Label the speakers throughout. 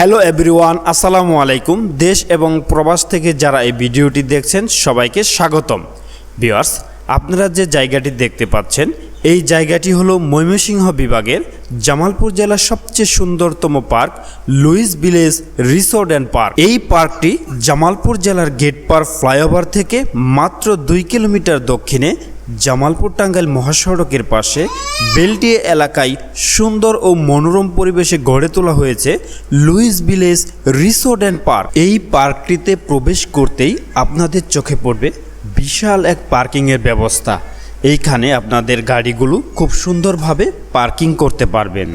Speaker 1: Hello everyone, আসসালামু আলাইকুম। দেশ এবং প্রবাস থেকে যারা এই ভিডিওটি দেখছেন, সবাইকে স্বাগতম। ভিউয়ার্স, আপনারা যে জায়গাটি দেখতে পাচ্ছেন, এই জায়গাটি হলো ময়মনসিংহ বিভাগের জামালপুর জেলার সবচেয়ে সুন্দরতম park, Louis village resort and park. এই পার্কটি জামালপুর জেলার গেট পার ফ্লাইওভার থেকে মাত্র দুই কিলোমিটার দক্ষিণে জামালপুর টাঙ্গাইল মহাসড়কের পাশে বেলটিয়ে এলাকায় সুন্দর ও মনোরম পরিবেশে গড়ে তোলা হয়েছে Louis village resort and park. এই পার্কটিতে প্রবেশ করতেই আপনাদের চোখে পড়বে বিশাল এক পার্কিংয়ের ব্যবস্থা। এইখানে আপনাদের গাড়িগুলো খুব সুন্দরভাবে পার্কিং করতে পারবেন।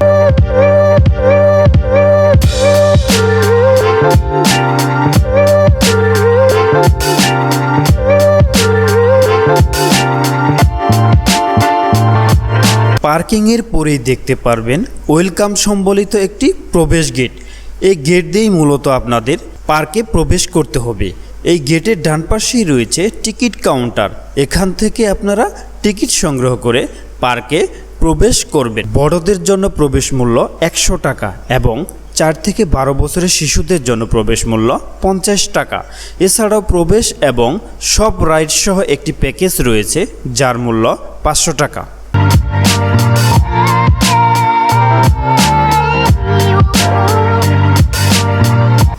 Speaker 1: পার্কিংয়ের পরেই দেখতে পারবেন ওয়েলকাম সম্বলিত একটি প্রবেশ গেট। এই গেট দিয়েই মূলত আপনাদের পার্কে প্রবেশ করতে হবে। এই গেটের ডান পাশেই রয়েছে টিকিট কাউন্টার। এখান থেকে আপনারা টিকিট সংগ্রহ করে পার্কে প্রবেশ করবেন। বড়দের জন্য প্রবেশ মূল্য একশো টাকা এবং চার থেকে বারো বছরের শিশুদের জন্য প্রবেশ মূল্য পঞ্চাশ টাকা। এছাড়াও প্রবেশ এবং সব রাইডসহ একটি প্যাকেজ রয়েছে যার মূল্য পাঁচশো টাকা।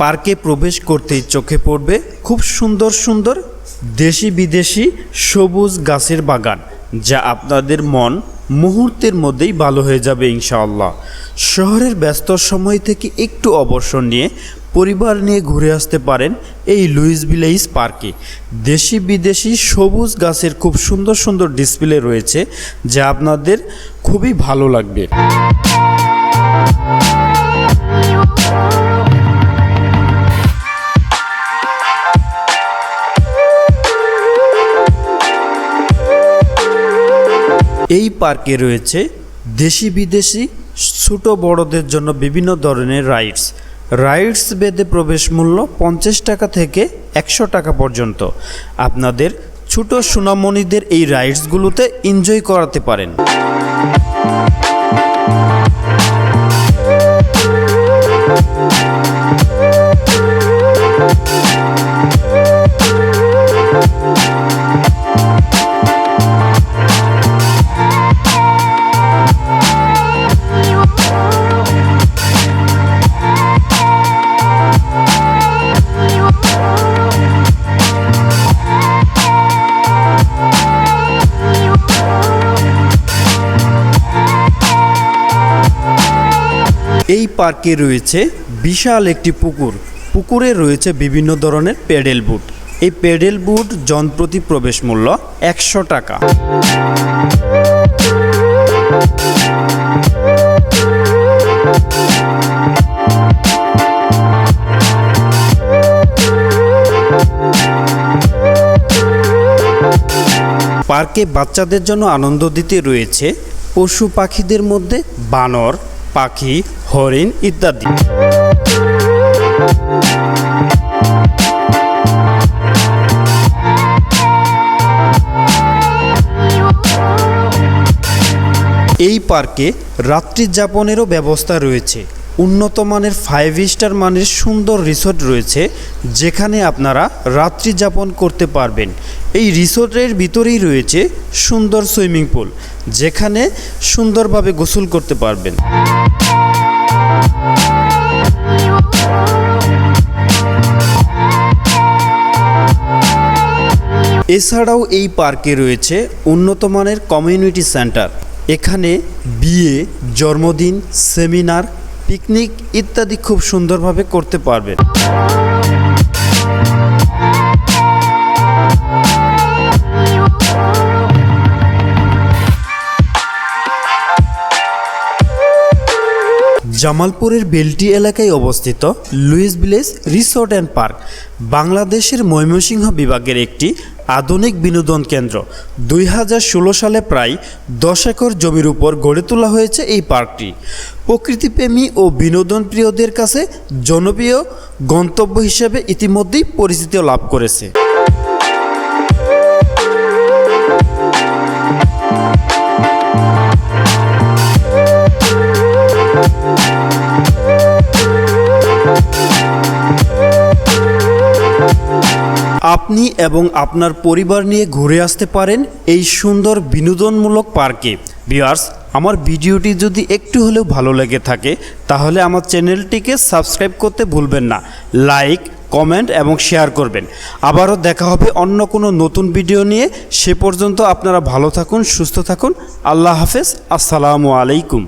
Speaker 1: পার্কে প্রবেশ করতেই চোখে পড়বে খুব সুন্দর সুন্দর দেশি বিদেশি সবুজ গাছের বাগান, যা আপনাদের মন মুহূর্তের মধ্যেই ভালো হয়ে যাবে ইনশাআল্লাহ। শহরের ব্যস্ত সময় থেকে একটু অবসর নিয়ে পরিবার নিয়ে ঘুরে আসতে পারেন এই লুইস ভিলেজ পার্কে। দেশি বিদেশি সবুজ গাছের খুব সুন্দর সুন্দর ডিসপ্লে রয়েছে, যা আপনাদের খুবই ভালো লাগবে। এই পার্কে রয়েছে দেশি বিদেশি ছোট বড়দের জন্য বিভিন্ন ধরনের রাইডস। রাইডস বেদে প্রবেশ মূল্য পঞ্চাশ টাকা থেকে একশো টাকা পর্যন্ত। আপনাদের ছোট সুনামণিদের এই রাইডসগুলোতে এনজয় করাতে পারেন। পার্কে রয়েছে বিশাল একটি পুকুর। পুকুরে রয়েছে বিভিন্ন ধরনের প্যাডেল বুট। এই প্যাডেল বুট জনপ্রতি প্রবেশ মূল্য একশো টাকা। পার্কে বাচ্চাদের জন্য আনন্দ দিতে রয়েছে পশু পাখিদের মধ্যে বানর পাখি হরিণ ইত্যাদি। এই পার্কে রাত্রি যাপনেরও ব্যবস্থা রয়েছে। উন্নত মানের ফাইভ স্টার মানের সুন্দর রিসোর্ট রয়েছে, যেখানে আপনারা রাত্রি যাপন করতে পারবেন। এই রিসোর্টের ভিতরেই রয়েছে সুন্দর সুইমিং পুল যেখানে সুন্দরভাবে গোসল করতে পারবেন। এছাড়াও এই পার্কে রয়েছে উন্নত মানের কমিউনিটি সেন্টার এখানে বিয়ে, জন্মদিন সেমিনার পিকনিক ইত্যাদি খুব সুন্দরভাবে করতে পারবেন জামালপুরের বেলটি এলাকায় অবস্থিত Louis village resort and park, বাংলাদেশের ময়মনসিংহ বিভাগের একটি আধুনিক বিনোদন কেন্দ্র। দুই হাজার ষোলো সালে প্রায় দশ একর জমির উপর গড়ে তোলা হয়েছে এই পার্কটি। প্রকৃতিপ্রেমী ও বিনোদন প্রিয়দের কাছে জনপ্রিয় গন্তব্য হিসেবে ইতিমধ্যেই পরিচিতি লাভ করেছে। আপনি এবং আপনার পরিবার নিয়ে ঘুরে আসতে পারেন এই সুন্দর বিনোদনমূলক পার্কে। ভিউয়ার্স, আমার ভিডিওটি যদি একটু হলেও ভালো লেগে থাকে, তাহলে আমার চ্যানেলটিকে সাবস্ক্রাইব করতে ভুলবেন না। লাইক, কমেন্ট এবং শেয়ার করবেন। আবারও দেখা হবে অন্য কোনো নতুন ভিডিও নিয়ে। সে পর্যন্ত আপনারা ভালো থাকুন, সুস্থ থাকুন। আল্লাহ হাফেজ। আসসালামু আলাইকুম।